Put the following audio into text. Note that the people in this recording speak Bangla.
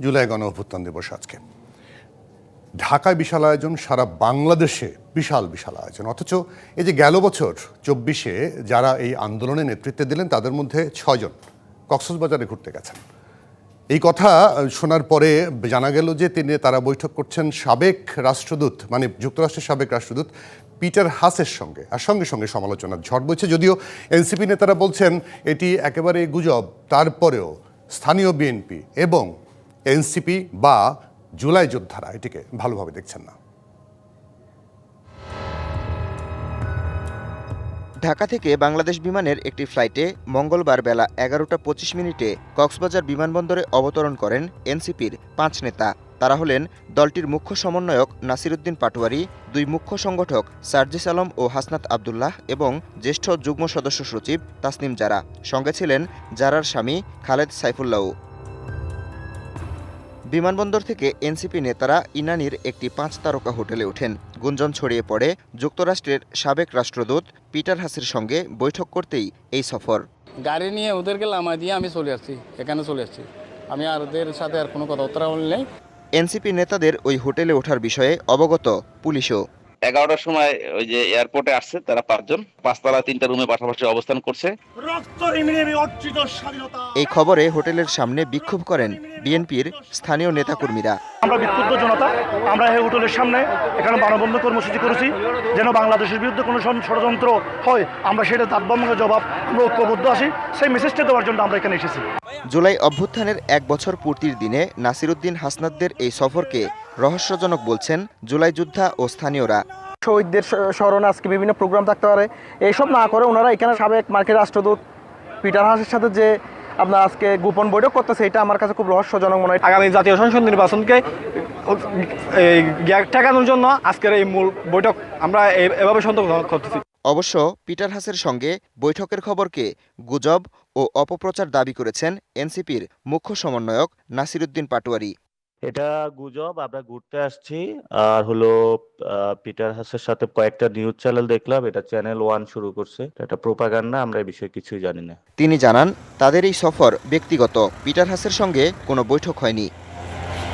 জুলাই গণ অভ্যুত্থান দিবস আজকে। ঢাকায় বিশাল আয়োজন, সারা বাংলাদেশে বিশাল বিশাল আয়োজন। অথচ এই যে গেল বছর চব্বিশে যারা এই আন্দোলনে নেতৃত্বে দিলেন, তাদের মধ্যে ছয়জন কক্সবাজারে ঘুরতে গেছেন। এই কথা শোনার পরে জানা গেল যে তিনি, তারা বৈঠক করছেন সাবেক রাষ্ট্রদূত মানে যুক্তরাষ্ট্রের সাবেক রাষ্ট্রদূত পিটার হাসের সঙ্গে। আর সঙ্গে সঙ্গে সমালোচনার ঝড় বইছে। যদিও এনসিপি নেতারা বলছেন, এটি একেবারে গুজব। তারপরেও স্থানীয় বিএনপি এবং এনসিপি বা জুলাই যোদ্ধারা, এটিকে ভালোভাবে দেখছেন না। ঢাকা থেকে বাংলাদেশ বিমানের একটি ফ্লাইটে মঙ্গলবার বেলা এগারোটা পঁচিশ মিনিটে কক্সবাজার বিমানবন্দরে অবতরণ করেন এনসিপির পাঁচ নেতা। তারা হলেন দলটির মুখ্য সমন্বয়ক নাসিরুদ্দিন পাটোয়ারি, দুই মুখ্য সংগঠক সার্জিস আলম ও হাসনাত আবদুল্লাহ এবং জ্যেষ্ঠ যুগ্ম সদস্য সচিব তাসনিম জারা। সঙ্গে ছিলেন জারার স্বামী খালেদ সাইফুল্লাহ। বিমানবন্দর থেকে এনসিপি নেতারা ইনানির একটি পাঁচ তারকা হোটেলে ওঠেন। গুঞ্জন ছড়িয়ে পড়ে যুক্তরাষ্ট্রের সাবেক রাষ্ট্রদূত পিটার হাসির সঙ্গে বৈঠক করতেই এই সফর। গাড়ি নিয়ে ওদেরকে লামা দিয়ে আমি চলে আসছি এখানে চলে আসছি। আমি আর ওদের সাথে আর কোনো কথাবার্তা বলি নেই। এনসিপি নেতাদের ওই হোটেলে ওঠার বিষয়ে অবগত পুলিশও। এগারোটার সময় ওই যে এয়ারপোর্টে আসছে তারা পাঁচজন। পাঁচতলা তিনটা রুমে পাশাপাশি অবস্থান করছে। এই খবরে হোটেলের সামনে বিক্ষোভ করেন বিএনপির স্থানীয় নেতাকর্মীরা। আমরা বিক্ষুব্ধ জনতা আমরা এই হোটেলের সামনে এখানে মানববন্ধ কর্মসূচি করেছি যেন বাংলাদেশের বিরুদ্ধে কোনো ষড়যন্ত্র হয়। আমরা সেটা তাৎপর্যকে জবাব আমরা ঐক্যবদ্ধ আছি। সেই মেসেজটা দেওয়ার জন্য আমরা এখানে এসেছি। জুলাই অভ্যুত্থানের এক বছর পূর্তির দিনে নাসিরুদ্দিন হাসনাতদের এই সফরকে রহস্যজনক বলছেন জুলাই যোদ্ধা ও স্থানীয়রা। শহীদদের স্মরণে আজকে বিভিন্ন প্রোগ্রাম থাকতে পারে। এইসব না করে ওনারা এখানে সাবেক মার্কের রাষ্ট্রদূত পিটার হাসের সাথে যে আপনার আজকে গোপন বৈঠক করতেছে এটা আমার কাছে খুব রহস্যজনক মনে হয়। আগামী জাতীয় সংসদ নির্বাচনকে এই, গ্যাগ ঠেকানোর জন্য আজকের এই মূল বৈঠক আমরা এভাবে সন্তোষ করতেছি। অবশ্য পিটার হাসের সঙ্গে বৈঠকের খবরকে গুজব ও অপপ্রচার দাবি করেছেন এনসিপির মুখ্য সমন্বয়ক নাসিরুদ্দিন পাটোয়ারি। এটা গুজব আমরা ঘুরতে আসছি। আর হলো পিটার হাসের সাথে কয়েকটা নিউজ চ্যানেল দেখলাম এটা চ্যানেল ওয়ান শুরু করছে। এটা প্রোপাগান্ডা আমরা এই বিষয়ে কিছুই জানি না। তিনি জানান তাদের এই সফর ব্যক্তিগত পিটার হাসের সঙ্গে কোনো বৈঠক হয়নি।